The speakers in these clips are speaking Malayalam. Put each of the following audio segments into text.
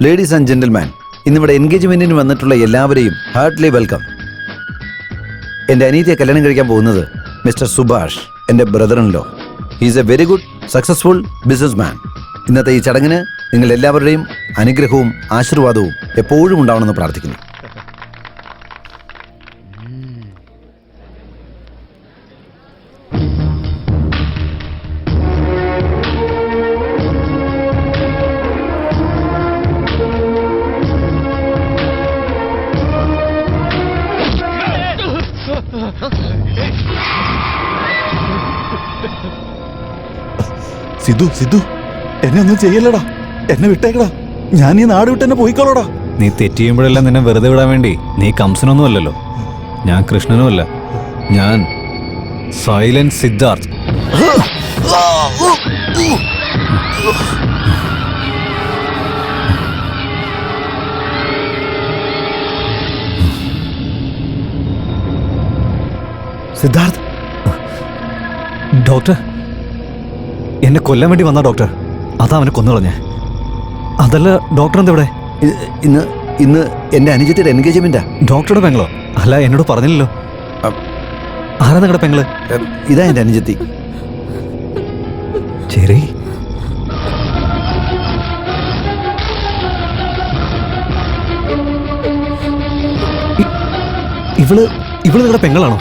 ലേഡീസ് ആൻഡ് ജെന്റിൽമാൻ ഇന്നിവിടെ എൻഗേജ്മെന്റിന് വന്നിട്ടുള്ള എല്ലാവരെയും ഹാർട്ട്ലി വെൽക്കം എന്റെ അനീതിയെ കല്യാണം കഴിക്കാൻ പോകുന്നത് മിസ്റ്റർ സുഭാഷ് എന്റെ brother in law his a very good successful business man ഇന്നത്തെ ഈ ചടങ്ങിന് നിങ്ങൾ എല്ലാവരുടെയും അനുഗ്രഹവും ആശീർവാദവും എപ്പോഴും ഉണ്ടാവണമെന്ന് പ്രാർത്ഥിക്കുന്നു. സിദ്ധു സിദ്ധു. എന്നെ ഒന്നും ചെയ്യല്ലടാ. എന്നെ വിട്ടേക്കടാ. ഞാൻ ഈ നാട് വിട്ട് എന്നെ പോയിക്കോളടാ. നീ തെറ്റിയുമ്പോഴെല്ലാം നിന്നെ വെറുതെ വിടാൻ വേണ്ടി നീ കംസനൊന്നും അല്ലല്ലോ. ഞാൻ കൃഷ്ണനും അല്ല. ഞാൻ സൈലന്റ് സിദ്ധാർത്ഥ്. സിദ്ധാർത്ഥ് ഡോക്ടർ? എന്നെ കൊല്ലാൻ വേണ്ടി വന്ന ഡോക്ടർ. അതാ അവനെ കൊന്നുകളഞ്ഞ അതല്ല ഡോക്ടർ എന്താ ഇവിടെ? ഇന്ന് ഇന്ന് എന്റെ അനുജത്തിയുടെ എൻഗേജ്മെന്റാ? ഡോക്ടറുടെ പെങ്ങളോ? അല്ല എന്നോട് പറഞ്ഞില്ലല്ലോ. ആരാ നിങ്ങളുടെ പെങ്ങൾ? ഇതാ എന്റെ അനുജത്തി. ശരി ഇവൾ ഇവൾ നിങ്ങളുടെ പെങ്ങളാണോ?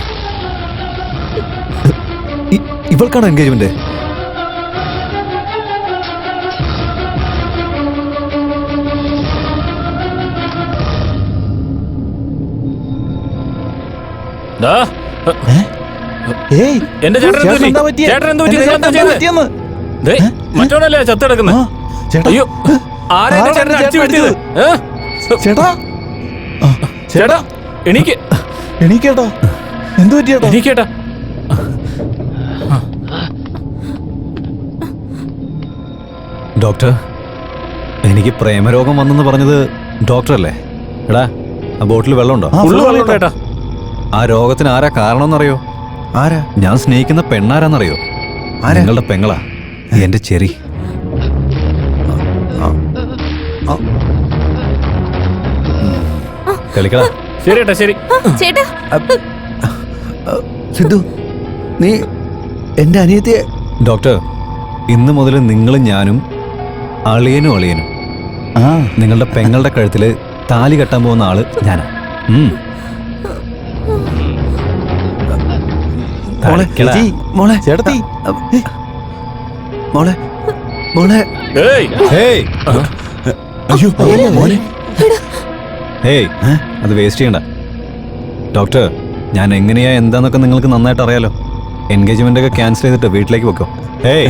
ഇവൾക്കാണോ എൻഗേജ്മെന്റ് എന്റെ ചേട്ടൻ എന്ത് എന്താ പറ്റിയെ? ചേട്ടൻ എന്താ പറ്റി? എന്റെ നിങ്ങൾ എന്താ ചേട്ടന് എന്താ ചെയ്തത്? പറ്റിയെന്ന്? ദേ, മറ്റവനല്ലേ ചത്തെടുക്കുന്നത് ആ, ചേട്ടാ. അയ്യോ ആരാ എന്റെ ആരാ ചേട്ടനെ എന്റെ അടിച്ചു വീഴ്ത്തിയത് ഏ? ചേട്ടാ. ആ, ചേട്ടാ. എനിക്ക് എണീക്കേട്ടാ എന്തു പറ്റിയേട്ടാ എനിക്കേട്ടാ ഡോക്ടർ? എനിക്ക് പ്രേമരോഗം വന്നെന്ന് പറഞ്ഞത് ഡോക്ടറല്ലേ? എടാ ആ ബോട്ടിൽ വെള്ളമുണ്ടോ? ആ. ഏട്ടാ? രോഗത്തിന് ആരാ കാരണം എന്നറിയോ ആരാ? ഞാൻ സ്നേഹിക്കുന്ന പെണ്ണാരാന്നറിയോ? നിങ്ങളുടെ പെങ്ങളാ? എന്റെ ചെറി. ആ, കളിക്കടാ. ശരി ഏട്ടാ ശരി. ചേട്ടാ. സിദ്ധു നീ എന്റെ അനിയത്തിയെ ഡോക്ടർ ഇന്ന് മുതൽ നിങ്ങളും ഞാനും അളിയനും അളിയനും. ആ നിങ്ങളുടെ പെങ്ങളുടെ കഴുത്തിൽ താലി കെട്ടാൻ പോകുന്ന ആൾ ഞാനാ. ഉം. മോളെ. ചേച്ചി, മോളെ. ചേട്ടത്തി. മോളെ മോളെ. ഏയ്. ഹേയ്. അയ്യോ മോനെ. ഹേയ് അത് വേസ്റ്റ് ചെയ്യണ്ട. ഡോക്ടർ ഞാൻ എങ്ങനെയാ എന്താന്നൊക്കെ നിങ്ങൾക്ക് നന്നായിട്ട് അറിയാലോ. എൻഗേജ്മെന്റ് ഒക്കെ ക്യാൻസൽ ചെയ്തിട്ട് വീട്ടിലേക്ക് വെക്കോ ഹേയ്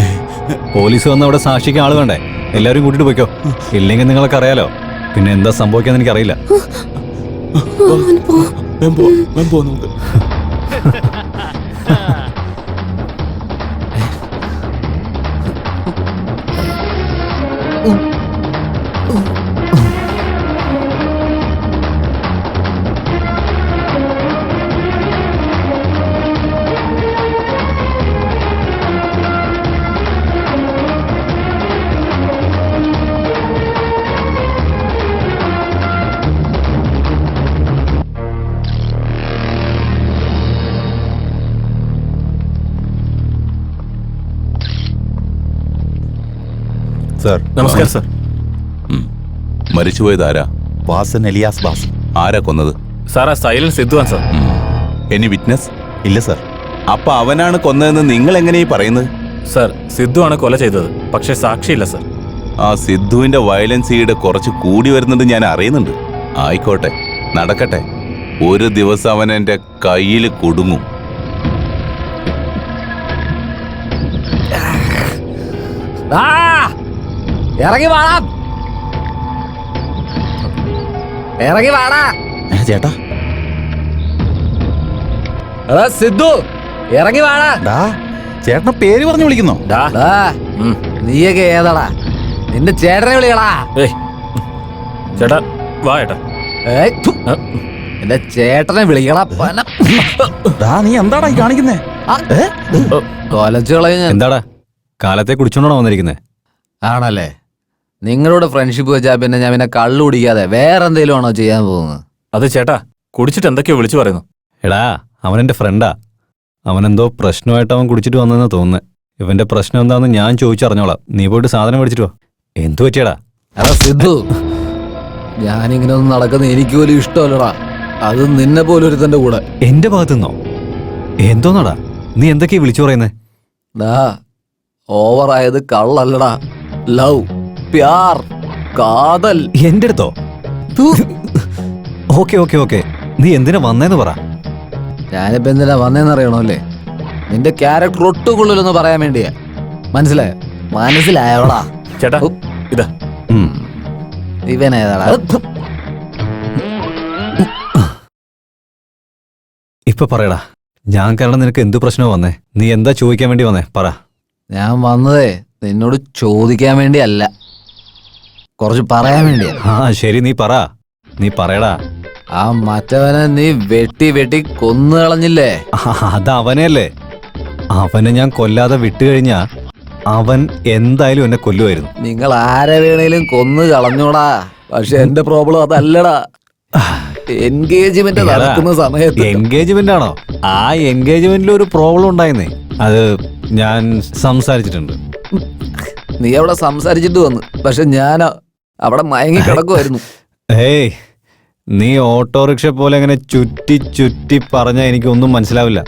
പോലീസ് വന്ന് അവിടെ സാക്ഷിക്ക് ആൾ വേണ്ടേ? എല്ലാവരും കൂട്ടിട്ട് പോയിക്കോ ഇല്ലെങ്കിൽ നിങ്ങളൊക്കെ അറിയാലോ പിന്നെ എന്താ സംഭവിക്കാന്ന് എനിക്കറിയില്ല നമുക്ക് സാർ. നമസ്കാരം സാർ. മരിച്ചുപോയത് ആരാ വാസൻ എലിയാസ് ബാസ്. ആരാ കൊന്നത്? സാറാ സൈലന്റ് സിദ്ധുവാൻ സാർ. Any witness? ഇല്ല സാർ. അപ്പൊ അവനാണ് കൊന്നതെന്ന് നിങ്ങൾ എങ്ങനെയാ പറയുന്നത്? സാർ ആണ് കൊല ചെയ്തത്. പക്ഷെ സാക്ഷിയില്ല സാർ. ആ സിദ്ധുവിന്റെ വയലൻസ് ഈട് കുറച്ച് കൂടി വരുന്നത് ഞാൻ അറിയുന്നുണ്ട്. ആയിക്കോട്ടെ നടക്കട്ടെ. ഒരു ദിവസം അവൻ എന്റെ കയ്യിൽ കുടുങ്ങും. ഇറങ്ങി വാടാ. ഇറങ്ങി വാടാ. ചേട്ടാ. എടാ സിദ്ധു ഇറങ്ങി വാടാ. ഡാ ചേട്ടനെ പേര് പറഞ്ഞു വിളിക്കുന്നോ. ഡാ. ഡാ, നീയൊക്കെ ഏതാടാ? നിന്റെ ചേട്ടനെ വിളിക്കടാ ഏയ്. ചേട്ടാ വാ ചേട്ടാ എന്റെ ചേട്ടനെ വിളിക്കടാ പന. ഡാ നീ എന്താടാ ഈ കാണിക്കുന്നേ? എന്താടാ കാലത്തെ കുടിച്ചോണ്ടാണോ വന്നിരിക്കുന്നേ? ആണല്ലേ? നിങ്ങളോട് ഫ്രണ്ട്ഷിപ്പ് വെച്ചാൽ പിന്നെ ഞാൻ പിന്നെ കള്ളു കുടിക്കാതെ വേറെ എന്തെങ്കിലും ആണോ ചെയ്യാൻ പോകുന്നത്? അത് ചേട്ടാ കുടിച്ചിട്ട് എന്തൊക്കെയോ വിളിച്ചു പറയുന്നു. എടാ അവൻ എന്റെ ഫ്രണ്ടാ അവനെന്തോ പ്രശ്നമായിട്ട് അവൻ കുടിച്ചിട്ട് വന്നെന്ന് തോന്നുന്നത് ഇവന്റെ പ്രശ്നം എന്താണെന്ന് ഞാൻ ചോദിച്ചറിഞ്ഞോളാം. നീ പോയിട്ട് സാധനം മേടിച്ചിട്ട് വാ. എന്തു പറ്റിയടാ? എടാ സിദ്ധു ഞാനിങ്ങനെ ഒന്നും നടക്കുന്ന എനിക്ക് പോലും ഇഷ്ടമല്ലടാ. അത് നിന്നെ പോലെ ഒരുത്തന്റെ കൂടെ. എന്റെ ഭാഗത്തുനിന്നോ? എന്തോന്നാടാ? നീ എന്തൊക്കെയാ വിളിച്ചു പറയുന്നേ? ഡാ ഓവറായത് കള്ളല്ലടാ. ലവ് പ്യാർ കാതൽ. എന്റെ അടുത്തോ. Okay okay okay. നീ എന്തിനാ വന്നേന്ന് പറ. ഞാനിപ്പോ എന്തിനാ വന്നേന്ന് അറിയണോ അല്ലേ? നിന്റെ ക്യാരക്ടർ ഒട്ടും കൊള്ളില്ലെന്ന് പറയാൻ വേണ്ടിയാ. മനസ്സിലായോ? മനസ്സിലായോടാ. ചേട്ടാ ഇതാ. ഇവനേതാ ഇവനേതാടാ. ഇപ്പൊ പറയടാ. ഞാൻ കാരണം നിനക്ക് എന്ത് പ്രശ്നമോ വന്നേ? നീ എന്താ ചോദിക്കാൻ വേണ്ടി വന്നേ? പറ. ഞാൻ വന്നതേ നിന്നോട് ചോദിക്കാൻ വേണ്ടിയല്ല. കുറച്ച് പറയാൻ വേണ്ടിയാ ആ ശരി നീ പറ. നീ പറയടാ. ആ മറ്റവനെ നീ വെട്ടി വെട്ടി കൊന്നു കളഞ്ഞില്ലേ? അത് അവനെയല്ലേ. അവനെ ഞാൻ കൊല്ലാതെ വിട്ടു കഴിഞ്ഞാ അവൻ എന്തായാലും എന്നെ കൊല്ലുമായിരുന്നു. നിങ്ങൾ ആരെ വേണേലും കൊന്നു കളഞ്ഞോടാ. പക്ഷെ എന്റെ പ്രോബ്ലം അതല്ലടാ. എൻഗേജ്മെന്റ് നടക്കുന്ന സമയത്ത്. എൻഗേജ്മെന്റ് ആണോ? ആ എൻഗേജ്മെന്റിൽ ഒരു പ്രോബ്ലം ഉണ്ടായിരുന്നേ. അത് ഞാൻ സംസാരിച്ചിട്ടുണ്ട്. നീ അവിടെ സംസാരിച്ചിട്ട് വന്നു. പക്ഷെ ഞാൻ അവിടെ മയങ്ങി കിടക്കുമായിരുന്നു ഏയ് നീ ഓട്ടോറിക്ഷ പോലെ അങ്ങനെ ചുറ്റി ചുറ്റി പറഞ്ഞാൽ എനിക്കൊന്നും മനസ്സിലാവില്ല.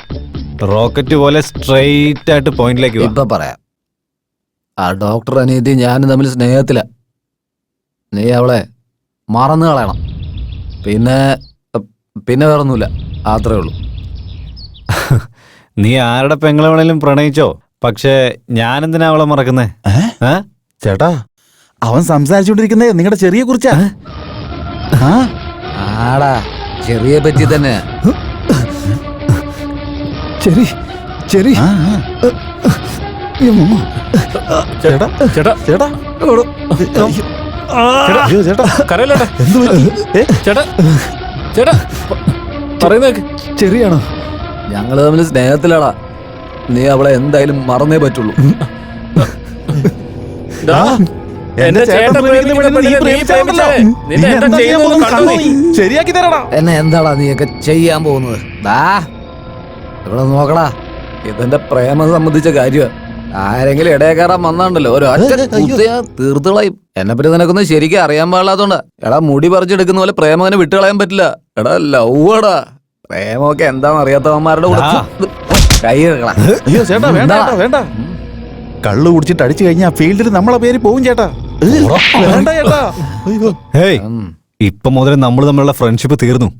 റോക്കറ്റ് പോലെ സ്ട്രെയിറ്റ് ആയിട്ട് പോയിന്റിലേക്ക് ഇപ്പൊ പറയാം. ആ ഡോക്ടർ അനീതി ഞാനും തമ്മിൽ സ്നേഹത്തില. നീ അവളെ മറന്നു കളയണം. പിന്നെ പിന്നെ വേറൊന്നുമില്ല. അത്രേ ഉള്ളൂ. നീ ആരുടെ പെങ്ങളെ വേണേലും പ്രണയിച്ചോ? പക്ഷേ ഞാനെന്തിനാ അവളെ മറക്കുന്നേ? ഏ? ചേട്ടാ അവൻ സംസാരിച്ചുകൊണ്ടിരിക്കുന്നേ നിങ്ങളുടെ ചെറിയ കുറിച്ചാ. ആടാ ചെറിയ പറ്റി തന്നെ. ചെറി ചെറി. ആ, ആ. ചേട്ടാ ചേട്ടാ. ചെറിയാണോ? ഞങ്ങൾ തമ്മിൽ സ്നേഹത്തിലാടാ. നീ അവളെ എന്തായാലും മറന്നേ പറ്റുള്ളൂ. ശരിയാക്കി തരടാ. എന്നെ എന്താടാ നീയൊക്കെ ചെയ്യാൻ പോകുന്നത്? ദാ ഇവിടെ നോക്കടാ. ഇതെന്റെ പ്രേമം സംബന്ധിച്ച കാര്യമാ. ആരെങ്കിലും ഇടയെ കയറാൻ വന്നാണ്ടല്ലോ. ഒരു ഒറ്റ കുത്തിയാ തീർത്തുകളയും. എന്നെ പറ്റി നിനക്കൊന്നും ശരിക്കും അറിയാൻ പാടില്ലാത്തോണ്ട. എടാ മുടി പറിച്ചെടുക്കുന്ന പോലെ പ്രേമം അങ്ങനെ വിട്ടുകളയാൻ പറ്റില്ല. എടാ ലവടാ പ്രേമൊക്കെ എന്താന്ന് അറിയാത്തവന്മാരുടെ കൂടെ. കൈ ചേട്ടാ വേണ്ട? വേണ്ട. കള്ളു കുടിച്ചിട്ട് അടിച്ചു കഴിഞ്ഞാൽ ഫീൽഡിൽ നമ്മളെ പേര് പോവും ചേട്ടാ. ഹേയ്. ഇപ്പൊ മുതൽ നമ്മൾ തമ്മിലുള്ള ഫ്രണ്ട്ഷിപ്പ് തീർന്നു.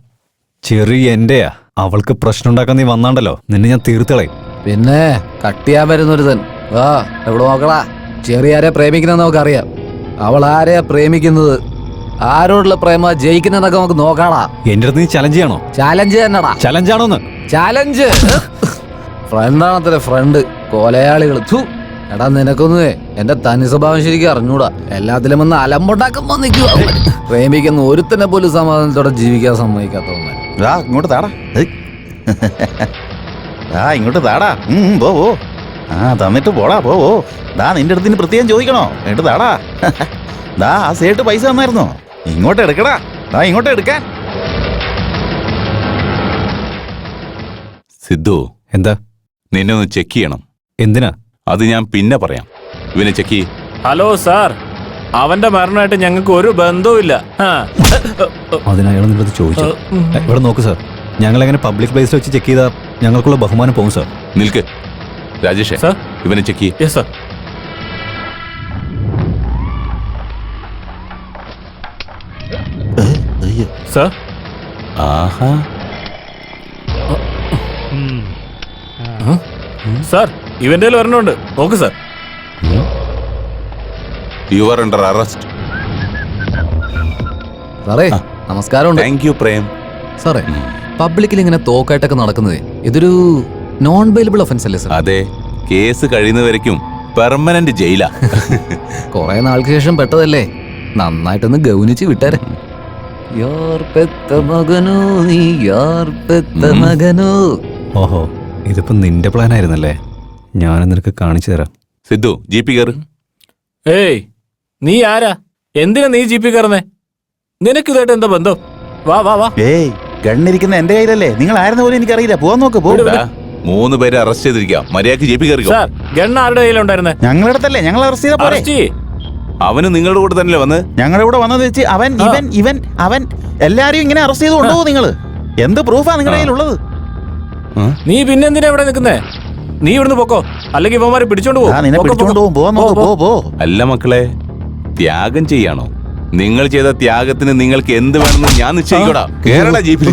ചെറിയ എന്റെയാ. അവൾക്ക് പ്രശ്നം ഉണ്ടാക്കാൻ നീ വന്നാണ്ടല്ലോ. നിന്നെ ഞാൻ തീർത്തളയും. പിന്നെ കട്ടിയാൻ വരുന്നൊരുതൻ ആ എവിടെ നോക്കടാ? ചെറിയ ആരെ പ്രേമിക്കുന്ന നമുക്കറിയാം. അവൾ ആരെയാ പ്രേമിക്കുന്നത്? ആരോടുള്ള പ്രേമ ജയിക്കുന്നതൊക്കെ നമുക്ക് നോക്കാടാ. എന്റെ അടുത്ത് നീ ചലഞ്ച് ചെയ്യണോ? ചലഞ്ച് തന്നെടാ. ചലഞ്ച് ആണോന്ന്? ചാലഞ്ച് ഫ്രണ്ടാണത്ര ഫ്രണ്ട് കൊലയാളികൾ എടാ നിനക്കൊന്നുവേ എന്റെ തനി സ്വഭാവം ശരിക്കും അറിഞ്ഞൂടാ. എല്ലാത്തിലും ഒന്ന് അലമ്പുണ്ടാക്കുമ്പോ നിൽക്കുക പ്രേമിക്കുന്ന ഒരുത്തനെ പോലും സമാധാനത്തോടെ ജീവിക്കാൻ സമ്മതിക്കാത്തവന്മാർ ദാ ഇങ്ങോട്ട് താടാ. ഏയ്. ദാ ഇങ്ങോട്ട് താടാ. ഉം, ഉം, പോ പോ. ആ തന്നിട്ട് പോടാ പോ പോ. ദാ നിന്റെ അടുത്ത് ഇനി പ്രത്യേകം ചോദിക്കണോ? എന്നിട്ട് താടാ. ദാ ആ സേട്ട് പൈസ തന്നായിരുന്നോ? ഇങ്ങോട്ട് എടുക്കടാ. ദാ ഇങ്ങോട്ട് എടുക്കാൻ. സിദ്ധു എന്താ? നിന്നെ ഒന്ന് ചെക്ക് ചെയ്യണം. എന്തിനാ? അത് ഞാൻ പിന്നെ പറയാം. ഇവനെ ചെക്കി. Hello sir. അവന്റെ മരണമായിട്ട് ഞങ്ങൾക്ക് ഒരു ബന്ധവുമില്ല ആ. അതിനയാൾ അടുത്ത് ചോദിച്ചു. ഇവിടെ നോക്ക് സാർ. ഞങ്ങൾ എങ്ങനെ പബ്ലിക് പ്ലേസിൽ വെച്ച് ചെക്ക് ചെയ്താൽ ഞങ്ങൾക്കുള്ള ബഹുമാനം പോകും സാർ. നിൽക്ക്. രാജേഷ് സാർ? ഇവനെ ചെക്ക്. ചെയ്യ് യെസ് സാർ സാർ? ആഹാ. സാർ ഇവന്റെ വരണുണ്ട് നോക്ക് sir. You are under arrest സാറേ നമസ്കാരമുണ്ട്. താങ്ക് യു പ്രേം സാറേ പബ്ലിക്കിൽ ഇങ്ങനെ തോക്കായിട്ടൊക്കെ നടക്കുന്നത് ഇതൊരു നോൺ ബെയിലബിൾ ഒഫൻസ് അല്ലേ സാർ അതെ കേസ് കഴിയുന്നവരേക്കും പെർമനന്റ് ജയിലാ കുറെ നാൾക്ക് ശേഷം പെട്ടതല്ലേ? നന്നായിട്ടൊന്ന് ഗൗനിച്ച് വിട്ടാരെ. യാർ പെത്ത മകനോ നീ യാർ പെത്ത. മകനോ? ഓഹോ ഇതിപ്പോ നിന്റെ പ്ലാൻ ആയിരുന്നല്ലേ? ഞാൻ നിനക്ക് കാണിച്ചു തരാം. സിദ്ധു ജി പി കയറ്. ഏയ് നീ ആരാ? എന്തിനാ നീ ജീപ്പിൽ കയറുന്നേ? നിനക്കിതായിട്ട് എന്താ ബന്ധം? വാ വാ വാ. ഏയ് ഗണ്ണിരിക്കുന്ന എന്റെ കയ്യിലല്ലേ? നിങ്ങൾ ആയിരുന്ന പോലും എനിക്കറിയില്ല. പോവാൻ നോക്ക് പോ. മൂന്ന് പേരെ അറസ്റ്റ് ചെയ്തിരിക്കാം. മര്യാദയ്ക്ക് ജയിപ്പി കയറി സാർ ഗണ്ണ ആരുടെ കയ്യിലുണ്ടായിരുന്നേ? ഞങ്ങളുടെ അടുത്തല്ലേ? ഞങ്ങൾ അറസ്റ്റ് ചെയ്ത അറസ്റ്റ് ചെയ്യ്. അവന് നിങ്ങളുടെ കൂടെ തന്നെ വന്ന്? ഞങ്ങളുടെ കൂടെ വന്നത് വെച്ച് അവൻ ഇവൻ ഇവൻ അവൻ എല്ലാരും ഇങ്ങനെ അറസ്റ്റ് ചെയ്ത് കൊണ്ടുപോകും നിങ്ങൾ. എന്ത് പ്രൂഫാ നിങ്ങളുടെ കയ്യിലുള്ളത്? നീ പിന്നെന്തിനാ ഇവിടെ നിൽക്കുന്നേ? നീ ഇവിടുന്ന് പോക്കോ. അല്ലെങ്കിൽ ഇവന്മാരെ പിടിച്ചോണ്ട് ആ നിന്നെ പോകും പിടിച്ചോണ്ട് നോക്ക് പോ പോ. അല്ല മക്കളെ ത്യാഗം ചെയ്യാണോ? നിങ്ങൾ ചെയ്ത ത്യാഗത്തിന് നിങ്ങൾക്ക് എന്ത് വേണമെന്ന് ഞാൻ നിശ്ചയിക്കോടാ. കേരള ജീപ്പിൽ